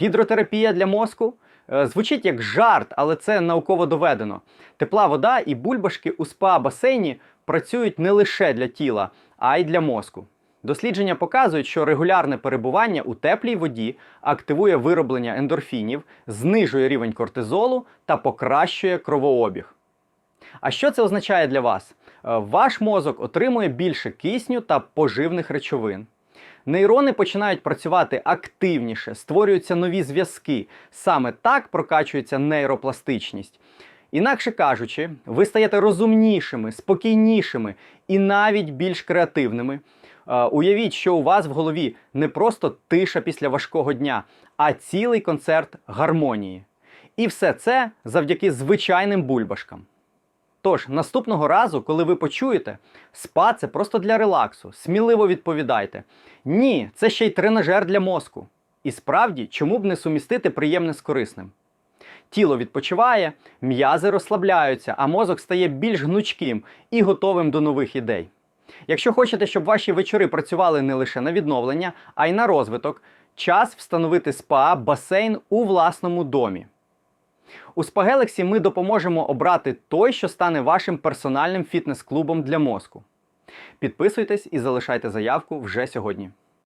Гідротерапія для мозку Е, звучить як жарт, але це науково доведено. Тепла вода і бульбашки у спа-басейні працюють не лише для тіла, а й для мозку. Дослідження показують, що регулярне перебування у теплій воді активує вироблення ендорфінів, знижує рівень кортизолу та покращує кровообіг. А що це означає для вас? Е, Ваш мозок отримує більше кисню та поживних речовин. Нейрони починають працювати активніше, створюються нові зв'язки. Саме так прокачується нейропластичність. Інакше кажучи, ви стаєте розумнішими, спокійнішими і навіть більш креативними. Е, Уявіть, що у вас в голові не просто тиша після важкого дня, а цілий концерт гармонії. І все це завдяки звичайним бульбашкам. Тож, наступного разу, коли ви почуєте, спа це просто для релаксу, сміливо відповідайте. Ні, це ще й тренажер для мозку. І справді, чому б не сумістити приємне з корисним? Тіло відпочиває, м'язи розслабляються, а мозок стає більш гнучким і готовим до нових ідей. Якщо хочете, щоб ваші вечори працювали не лише на відновлення, а й на розвиток, час встановити спа басейн у власному домі. У Spagalaxy ми допоможемо обрати той, що стане вашим персональним фітнес-клубом для мозку. Підписуйтесь і залишайте заявку вже сьогодні.